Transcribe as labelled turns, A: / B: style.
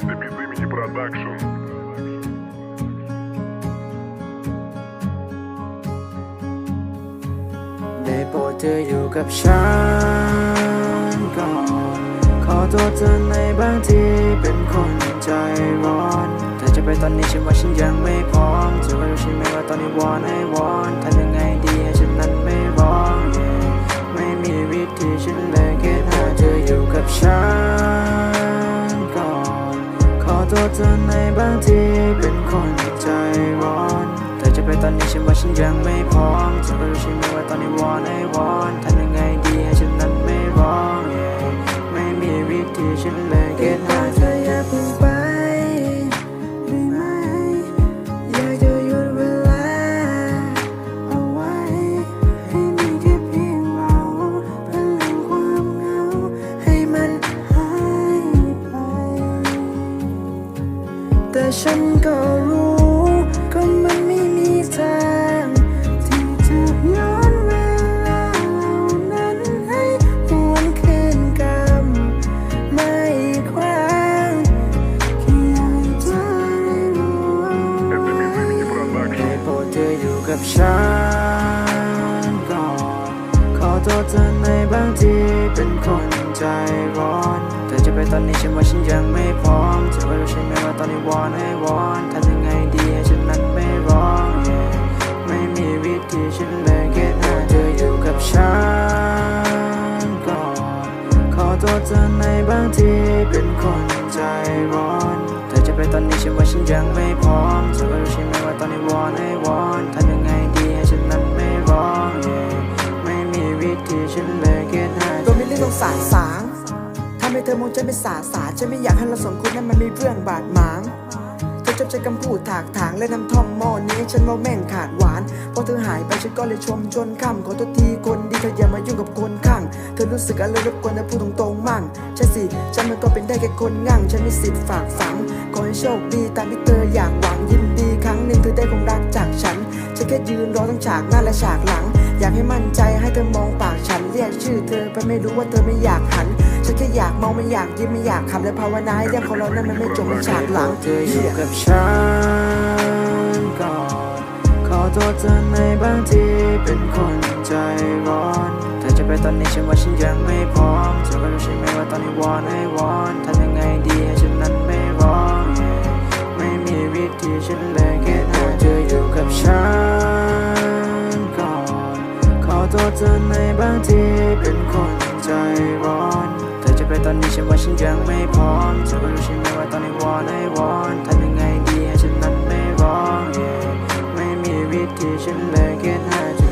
A: SMZ Mini Production.
B: ได้โปรดเธออยู่กับฉันก่อน ขอโทษเธอในบางทีเป็นคนใจร้อนเธอจะไปตอนนี้ฉันว่าฉันยังไม่พร้อมเธอก็รู้ใช่ไหมว่าตอนนี้วอนให้วอนทำยังไงดีให้ฉันนั้นไม่ร้อง yeah ไม่มีวิธีฉันเลย ธอในบางทีเป็นคนใจร้อนเธอจะไปตอนนี้ฉันว่าฉันยังไม่พร้อมเธอก็รู้ใช่ไหมว่าตอนนี้วอนไอ้วอน ฉันก็รู้ ก็มันไม่มีทางที่จะย้อนเวลาเหล่านั้นให้หวนคืนกลับมาอีกครั้งแค่อยากให้เธอได้รู้ว่า
A: SMZ Mini
B: ได้โปรดเธออยู่กับฉันก่อนขอโทษเธอ ตอนนี้ฉันว่าฉันยังไม่พร้อมเธอก็รู้ใช่ไหมว่าตอนนี้วอนให้วอนทำยังไงดีให้ฉันนั้นไม่ร้อง yeah ไม่มีวิธีฉันเลยแค่หาเธออยู่กับฉันก่อนขอโทษเธอในบางทีเป็นคนใจร้อนเธอจะไปตอนนี้ฉันว่าฉันยังไม่พร้อมเธอก็รู้ใช่ไหมว่าตอนนี้วอนให้วอนทำยังไงดีให้ฉันนั้นไม่ร้อง yeah ไม่มีวิธีฉันเลยแค่หา
C: ตัวไม่เรื่องของสาสางทำ ให้เธอมองฉันเป็นสาสาฉันไม่อยากให้เราสองคนนั้นมันมีเรื่องบาดหมาง เธอชอบใช้คำพูดถากถางและนำท่อมหม้อนี้ฉันว่าแม่งขาดหวานพอเธอหายไปฉันก็เลยชมจนค่ำขอโทษทีคนดีเธออย่ามายุ่งกับคนข้าง เธอรู้สึกอะไรรบกวนเธอพูดตรงๆมั่งใช่สิฉันมันก็เป็นได้แค่คนงั่งฉันมีสิทธิ์ฝากฝังขอให้โชคดีตามที่เธออยากหวังยินดีครั้งหนึ่งเธอได้คงรักจากฉันฉันแค่ยืนรอทั้งฉากหน้าและฉากหลัง อยากให้มั่นใจให้เธอมองปากฉันเรียกชื่อเธอไปไม่รู้ว่าเธอไม่อยากหัน ฉันแค่อยากมองไม่อยากยิ้มไม่อยากคำและภาวนาให้เรื่องของเรานั้นมันไม่จบในฉากหลัง
B: เธออยู่กับฉันก่อนขอโทษเธอในบางทีเป็นคนใจร้อนเธอจะไปตอนนี้ฉันว่าฉันยังไม่พร้อมเธอก็รู้ใช่ไหมว่าตอนนี้วอนให้วอนทำยังไงดีให้ฉันนั้นไม่ร้องไม่มีวิธีฉันเลยแค่หาเธออยู่กับฉันก่อนขอโทษเธอในบางทีเป็นคนใจร้อน ไปตอนนี้ฉันว่าฉันยังไม่พร้อมเธอก็รู้ใช่ไหมว่าตอนนี้วอนไอวอนทำยังไงดีให้ฉันนั้นไม่ร้อง yeah ไม่มีวิธีฉันเลยแค่หาเ